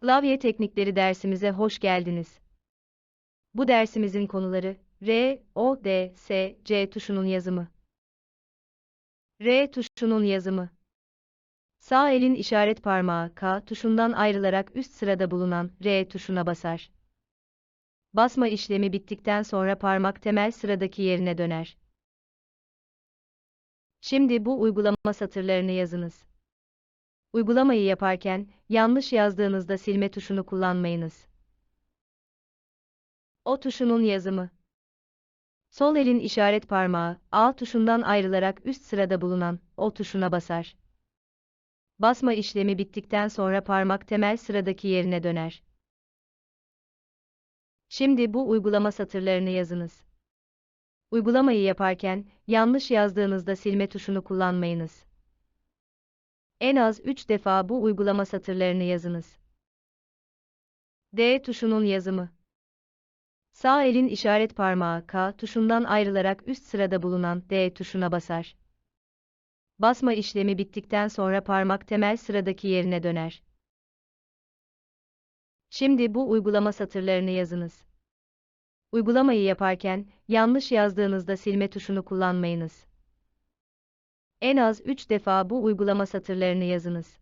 Klavye teknikleri dersimize hoş geldiniz. Bu dersimizin konuları R, O, D, S, C tuşunun yazımı. R tuşunun yazımı. Sağ elin işaret parmağı K tuşundan ayrılarak üst sırada bulunan R tuşuna basar. Basma işlemi bittikten sonra parmak temel sıradaki yerine döner. Şimdi bu uygulama satırlarını yazınız. Uygulamayı yaparken, yanlış yazdığınızda silme tuşunu kullanmayınız. O tuşunun yazımı. Sol elin işaret parmağı, A tuşundan ayrılarak üst sırada bulunan O tuşuna basar. Basma işlemi bittikten sonra parmak temel sıradaki yerine döner. Şimdi bu uygulama satırlarını yazınız. Uygulamayı yaparken, yanlış yazdığınızda silme tuşunu kullanmayınız. En az 3 defa bu uygulama satırlarını yazınız. D tuşunun yazımı. Sağ elin işaret parmağı K tuşundan ayrılarak üst sırada bulunan D tuşuna basar. Basma işlemi bittikten sonra parmak temel sıradaki yerine döner. Şimdi bu uygulama satırlarını yazınız. Uygulamayı yaparken, yanlış yazdığınızda silme tuşunu kullanmayınız. En az 3 defa bu uygulama satırlarını yazınız.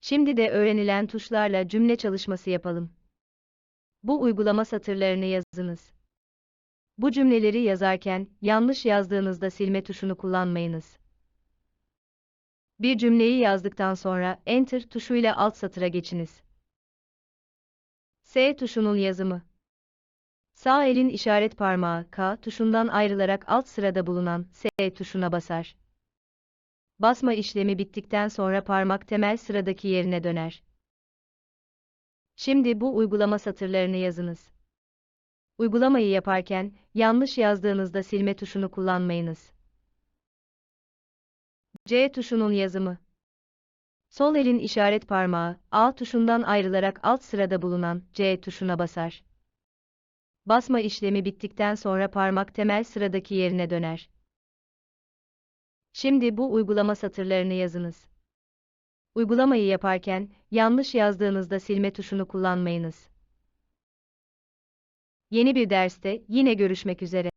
Şimdi de öğrenilen tuşlarla cümle çalışması yapalım. Bu uygulama satırlarını yazınız. Bu cümleleri yazarken yanlış yazdığınızda silme tuşunu kullanmayınız. Bir cümleyi yazdıktan sonra Enter tuşuyla alt satıra geçiniz. S tuşunun yazımı. Sağ elin işaret parmağı K tuşundan ayrılarak alt sırada bulunan S tuşuna basar. Basma işlemi bittikten sonra parmak temel sıradaki yerine döner. Şimdi bu uygulama satırlarını yazınız. Uygulamayı yaparken, yanlış yazdığınızda silme tuşunu kullanmayınız. C tuşunun yazımı. Sol elin işaret parmağı, A tuşundan ayrılarak alt sırada bulunan C tuşuna basar. Basma işlemi bittikten sonra parmak temel sıradaki yerine döner. Şimdi bu uygulama satırlarını yazınız. Uygulamayı yaparken, yanlış yazdığınızda silme tuşunu kullanmayınız. Yeni bir derste yine görüşmek üzere.